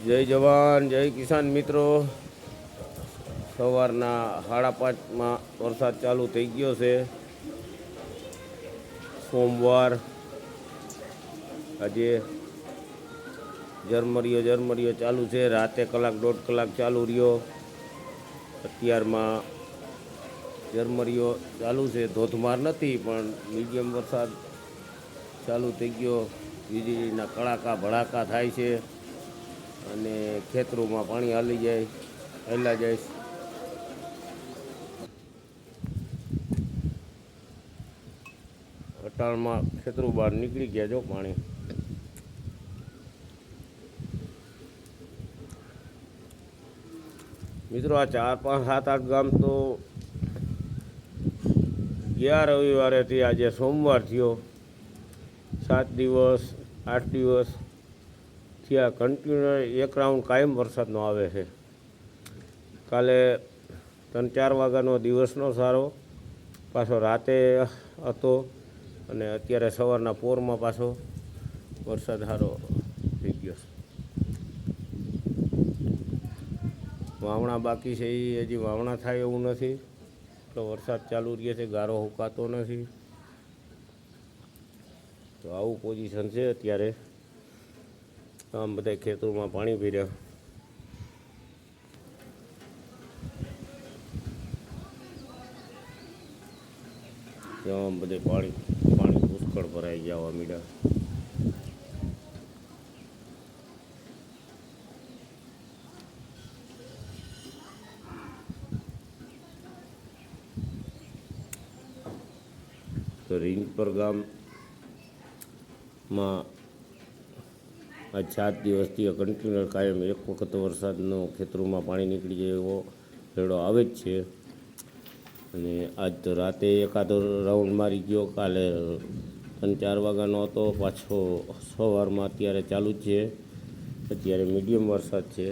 જય જવાન, જય કિસાન મિત્રો. સવારના સાડા પાંચમાં વરસાદ ચાલુ થઈ ગયો છે. સોમવાર આજે ઝરમરીયો ઝરમરીયો ચાલુ છે. રાતે કલાક દોઢ કલાક ચાલુ રહ્યો. અત્યારમાં ઝરમરીયો ચાલુ છે. ધોધમાર નથી, પણ મીડિયમ વરસાદ ચાલુ થઈ ગયો. વીજળીના કડાકા, ભડાકા થાય છે. અને ખેતરોમાં પાણી હાલી જાય હેલા જાય. અટાણમાં ખેતરો બહાર નીકળી ગયા જો પાણી મિત્રો, આ ચાર પાંચ, સાત, આઠ ગામ તો ગયા રવિવારેથી, આજે સોમવાર થયો સાત દિવસ, આઠ દિવસ થયા કન્ટિન્યુ એક રાઉન્ડ કાયમ વરસાદનો આવે છે. કાલે ત્રણ ચાર વાગ્યાનો દિવસનો સારો, પાછો રાતે હતો અને અત્યારે સવારના પોરમાં પાછો વરસાદ સારો થઈ ગયો છે. વાવણા બાકી છે એ હજી વાવણા થાય એવું નથી, તો વરસાદ ચાલુ રહે છે, ગારો હુકાતો નથી. તો આવું પોઝિશન છે અત્યારે. આમ બધા ખેતરોમાં પાણી પીર્યા આમ બધે પાણી પાણી પુષ્કળ ભરાઈ જવા મીડા. તો રીંગપર ગામમાં આજ સાત દિવસથી કન્ટિન્યુઅર કાયમ એક વખત વરસાદનો ખેતરોમાં પાણી નીકળી જાય એવો રેડો આવે જ છે. અને આજ તો રાતે એકાદો રાઉન્ડ મારી ગયો, કાલે ત્રણ ચાર વાગ્યાનો હતો, પાછો સવારમાં અત્યારે ચાલુ જ છે. અત્યારે મીડિયમ વરસાદ છે.